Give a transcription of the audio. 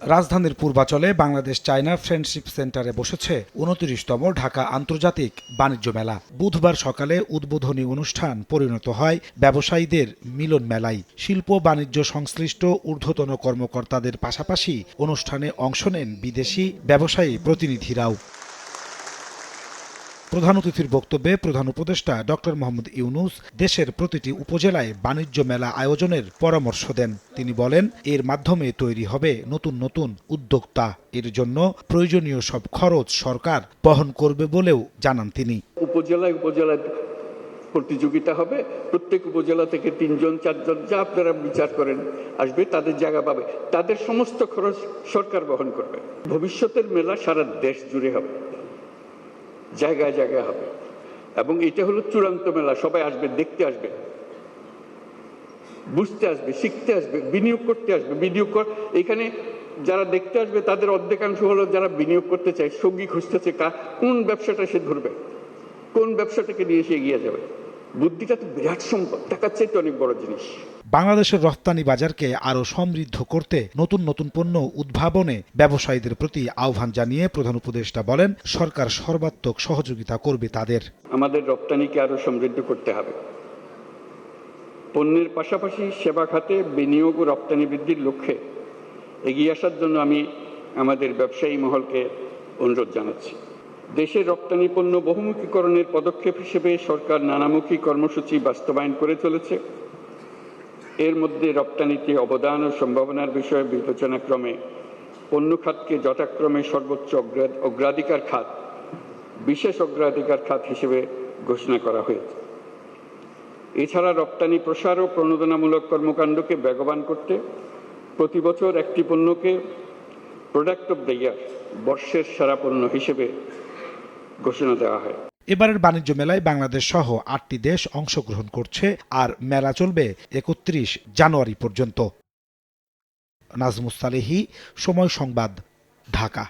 রাজধানীর পূর্বাচলে Bangladesh China friendship সেন্টারে বসেছে উনত্রিশতম ঢাকা আন্তর্জাতিক বাণিজ্য মেলা। বুধবার সকালে উদ্বোধনী অনুষ্ঠান পরিণত হয় ব্যবসায়ীদের মিলন মেলায়। শিল্প বাণিজ্য সংশ্লিষ্ট ঊর্ধ্বতন কর্মকর্তাদের পাশাপাশি অনুষ্ঠানে অংশ নেন বিদেশি ব্যবসায়ী প্রতিনিধিরাও। প্রধান অতিথির বক্তব্যে প্রধান উপদেষ্টা ডক্টর মোহাম্মদ ইউনুস দেশের প্রতিটি উপজেলায় বাণিজ্য মেলা আয়োজনের পরামর্শ দেন। তিনি বলেন, এর মাধ্যমে তৈরি হবে নতুন নতুন উদ্যোক্তা। এর জন্য প্রয়োজনীয় সব খরচ সরকার বহন করবে বলেও জানান তিনি। উপজেলায় উপজেলায় প্রতিযোগিতা হবে। প্রত্যেক উপজেলা থেকে তিনজন, চারজন, যা আপনারা বিচার করেন, আসবে, তাদের জায়গা পাবে। তাদের সমস্ত খরচ সরকার বহন করবে। ভবিষ্যতের মেলা সারা দেশ জুড়ে হবে। জায়গায় জায়গায় হবে। এবং এটা হলো চূড়ান্ত মেলা, সবাই আসবে, দেখতে আসবে। বুঝতে আসবে, শিখতে আসবে, বিনিয়োগ করতে আসবে। বিনিয়োগ কর এখানে যারা দেখতে আসবে, তাদের অর্ধেকাংশ হলো যারা বিনিয়োগ করতে চায়, সঙ্গী খুঁজতেছে কোন ব্যবসাটা সে ধরবে? কোন ব্যবসাটাকে নিয়ে সে এগিয়ে যাবে? বুদ্ধিটা তো বিরাট সম্পদ টাকার চাইতে অনেক বড় জিনিস। বাংলাদেশের রপ্তানি বাজারকে আরও সমৃদ্ধ করতে নতুন নতুন পণ্য উদ্ভাবনে ব্যবসায়ীদের প্রতি আহ্বান জানিয়ে প্রধান উপদেষ্টা বলেন সরকার সর্বাত্মক সহযোগিতা করবে তাদের। আমাদের রপ্তানিকে আরও সমৃদ্ধ করতে হবে। পণ্যের পাশাপাশি সেবা খাতে বিনিয়োগ ও রপ্তানি বৃদ্ধির লক্ষ্যে এগিয়ে আসার জন্য আমি আমাদের ব্যবসায়ী মহলকে অনুরোধ জানাচ্ছি। দেশের রপ্তানি পণ্য বহুমুখীকরণের পদক্ষেপ হিসেবে সরকার নানামুখী কর্মসূচি বাস্তবায়ন করে চলেছে। এর মধ্যে রপ্তানিতে অবদান ও সম্ভাবনার বিষয়ে বিবেচনাক্রমে পণ্য খাতকে যথাক্রমে সর্বোচ্চ অগ্রাধিকার খাত, বিশেষ অগ্রাধিকার খাত হিসেবে ঘোষণা করা হয়েছে। এছাড়া রপ্তানি প্রসার ও প্রণোদনামূলক কর্মকাণ্ডকে বেগবান করতে প্রতি বছর একটি পণ্যকে প্রোডাক্ট অব দ্য ইয়ার বর্ষের সেরা পণ্য হিসেবে ঘোষণা দেওয়া হয়। এবারের বাণিজ্য মেলায় বাংলাদেশ সহ আটটি দেশ অংশগ্রহণ করছে আর মেলা চলবে একত্রিশ জানুয়ারি পর্যন্ত। নাজমুস সালেহি, সময় সংবাদ, ঢাকা।